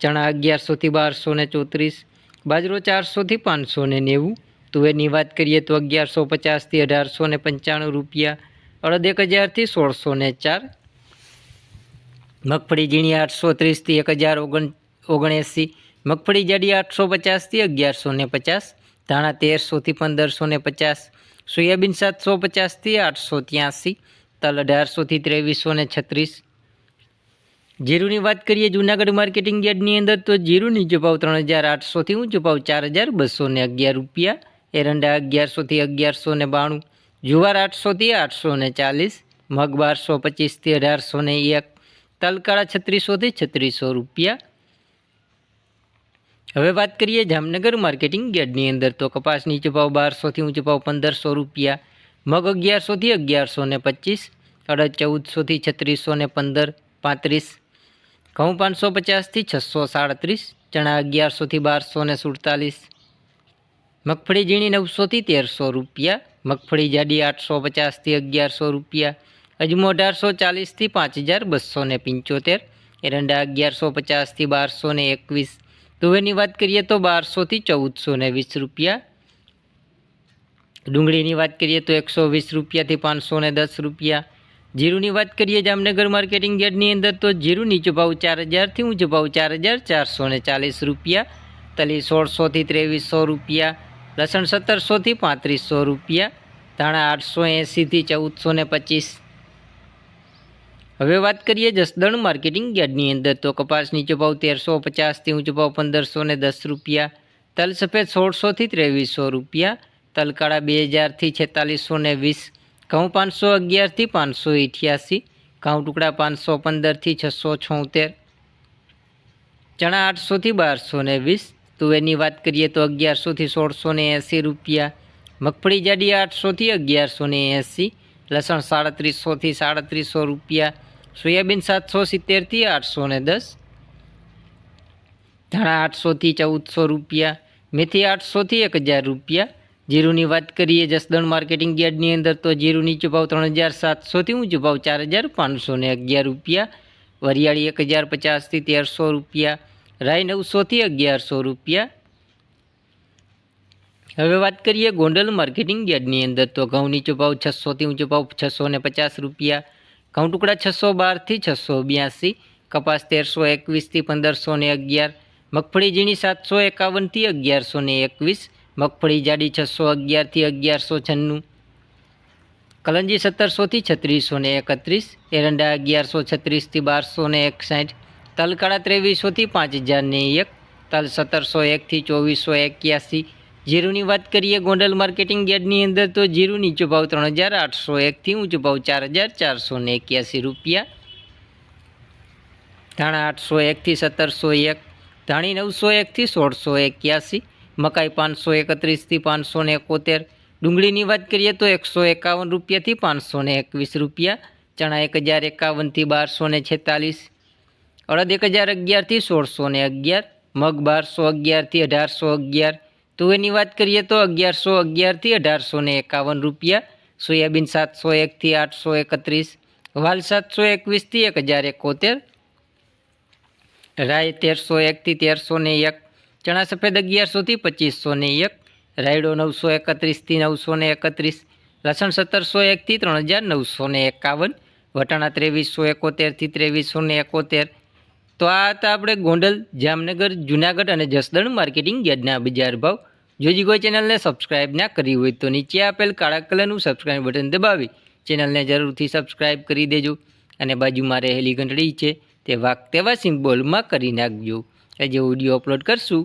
ચણા અગિયારસોથી બારસો ને ચોત્રીસ, બાજરો ચારસોથી પાંચસો ને નેવું. તુવેરની વાત કરીએ તો અગિયારસો પચાસથી અઢારસો ને પંચાણું રૂપિયા અડદ એક હજારથી સોળસો ને ચાર. મગફળી ઝીણી આઠસો ત્રીસથી એક હજાર ઓગણ ઓગણએંસી, મગફળી જાડી આઠસો પચાસથી અગિયારસો ને પચાસ, ધાણા તેરસોથી પંદરસો ને પચાસ, સોયાબીન સાતસો પચાસથી આઠસો ત્યાંસી, તલ અઢારસોથી ત્રેવીસો ને છત્રીસ જીરુની વાત કરીએ જૂનાગઢ માર્કેટિંગ યાર્ડની અંદર, તો જીરુની ચૂપાવ ત્રણ હજાર આઠસોથી ઊંચો ભાવ ચાર હજાર બસો ને અગિયાર રૂપિયા, એરંડા અગિયારસોથી અગિયારસો ને બાણું, જુવાર આઠસોથી આઠસો ને ચાલીસ મગ બારસો પચીસથી અઢારસો ને એક, તલકાળા છત્રીસોથી છત્રીસો રૂપિયા. હવે વાત કરીએ જામનગર માર્કેટિંગ યાર્ડની અંદર, તો કપાસની ચૂપાવ બારસોથી ઊંચો ભાવ પંદરસો રૂપિયા, મગ અગિયારસોથી અગિયારસો ને પચીસ, અડદ ચૌદસોથી છત્રીસો ને પંદર, પાંત્રીસ ઘઉં પાંચસો પચાસથી છસો સાડત્રીસ, ચણા અગિયારસોથી બારસો ને સુડતાલીસ. મગફળી ઝીણી નવસોથી તેરસો રૂપિયા, મગફળી જાડી આઠસો પચાસથી અગિયારસો રૂપિયા, અજમો અઢારસો ચાલીસથી પાંચ હજાર બસો ને પંચોતેર, એરંડા અગિયારસો પચાસથી બારસો ને એકવીસ. તુવેરની વાત કરીએ તો બારસોથી ચૌદસો ને વીસ રૂપિયા. ડુંગળીની વાત કરીએ તો એકસો વીસ રૂપિયાથી પાંચસો ને દસ રૂપિયા. જીરુની વાત કરીએ જામનગર માર્કેટિંગ યાર્ડની અંદર, તો જીરું નીચો ભાવ ચાર હજારથી ઊંચો ભાવ ચાર હજાર ચારસો ને ચાલીસ રૂપિયા, તલી સોળસોથી ત્રેવીસો રૂપિયા, લસણ સત્તરસોથી પાંત્રીસો રૂપિયા, ધાણા આઠસો એંસીથી ચૌદસો ને પચીસ. હવે વાત કરીએ જસદણ માર્કેટિંગ યાર્ડની અંદર, તો કપાસ નીચો ભાવ તેરસો પચાસથી ઊંચો ભાવ પંદરસો ને દસ રૂપિયા, તલ સફેદ સોળસોથી ત્રેવીસો રૂપિયા તલકાળા બે હજારથી છેતાલીસો ને વીસ ઘઉં પાંચસો અગિયારથી પાંચસો અઠ્યાસી ઘઉં ટુકડા પાંચસો પંદરથી છસો છોતેર, ચણા આઠસોથી બારસો ને વીસ, તુવેરની વાત કરીએ તો અગિયારસોથી સોળસો ને એંસી રૂપિયા, મગફળી જાડી આઠસોથી અગિયારસો ને એંસી, લસણ સાડત્રીસોથી સાડત્રીસો રૂપિયા, સોયાબીન સાતસો સિત્તેરથી આઠસો ને દસ, ધાણા આઠસોથી ચૌદસો રૂપિયા, મેથી આઠસોથી એક હજાર રૂપિયા જીરુની વાત કરીએ, જસદણ માર્કેટિંગ યાર્ડની અંદર તો જીરું નીચો ભાવ ત્રણ હજાર સાતસોથી ઊંચો ભાવ ચાર હજાર પાંચસો ને અગિયાર રૂપિયા, વરિયાળી એક હજાર પચાસથી તેરસો રૂપિયા, રાઈ નવસોથી અગિયારસો રૂપિયા. હવે વાત કરીએ ગોંડલ માર્કેટિંગ યાર્ડની અંદર તો ઘઉં નીચો ભાવ છસોથી ઊંચો ભાવ છસો ને પચાસ રૂપિયા, ઘઉં ટુકડા છસો બારથી છસો બ્યાસી, કપાસ તેરસો એકવીસથી પંદરસો ને અગિયાર, મગફળી ઝીણી સાતસો એકાવનથી અગિયારસો ને એકવીસ મગફળી જાડી છસો અગિયારથી અગિયારસો છન્નું. કલંજી સત્તરસોથી છત્રીસો ને એકત્રીસ. એરંડા અગિયારસો છત્રીસથી બારસો ને એકસાઠ. તલકાળા ત્રેવીસોથી પાંચ હજાર ને એક. તલ સત્તરસો એકથી ચોવીસો એક્યાસી. જીરુની વાત કરીએ ગોંડલ માર્કેટિંગ યાર્ડની અંદર તો જીરું નીચો ભાવ ત્રણ હજાર આઠસો એકથી ઊંચો ભાવ ચાર હજાર ચારસો ને એક્યાસી રૂપિયા. ધાણા આઠસો એકથી સત્તરસો એક. ધાણી નવસો એકથી સોળસો એક્યાસી. મકાઈ પાંચસો એકત્રીસથી પાંચસો ને એકોતેર. ડુંગળીની વાત કરીએ તો એકસો એકાવન રૂપિયાથી પાંચસો ને એકવીસ રૂપિયા, ચણા એક હજાર એકાવનથી બારસો ને છેતાલીસ, અડદ એક હજાર અગિયારથી સોળસો ને અગિયાર, મગ બારસો અગિયારથી અઢારસો અગિયાર. તુવેરની વાત કરીએ તો અગિયારસો અગિયારથી અઢારસો ને એકાવન રૂપિયા, સોયાબીન સાતસો એકથી આઠસો એકત્રીસ, વાલ સાતસો એકવીસથી એક હજાર એકોતેર રાય તેરસો એકથી તેરસો ને એક ચણા સફેદ અગિયારસોથી પચીસસો ને એક, રાયડો નવસો એકત્રીસથી નવસો ને એકત્રીસ, લસણ સત્તરસો એકથી ત્રણ હજાર નવસો ને એકાવન, વટાણા ત્રેવીસો એકોતેરથી ત્રેવીસો ને એકોતેર. તો આ હતા આપણે ગોંડલ, જામનગર, જુનાગઢ અને જસદણ માર્કેટિંગ યાર્ડના બજાર ભાવ. જોજી કોઈ ચેનલને સબસ્ક્રાઇબ ના કરી હોય તો નીચે આપેલ કાળા કલરનું સબસ્ક્રાઇબ બટન દબાવી ચેનલને જરૂરથી સબસ્ક્રાઇબ કરી દેજો અને બાજુમાં રહેલી ઘંટડી છે તે વાક તેવા સિમ્બોલમાં કરી નાખજો. જે વીડિયો અપલોડ કરશું.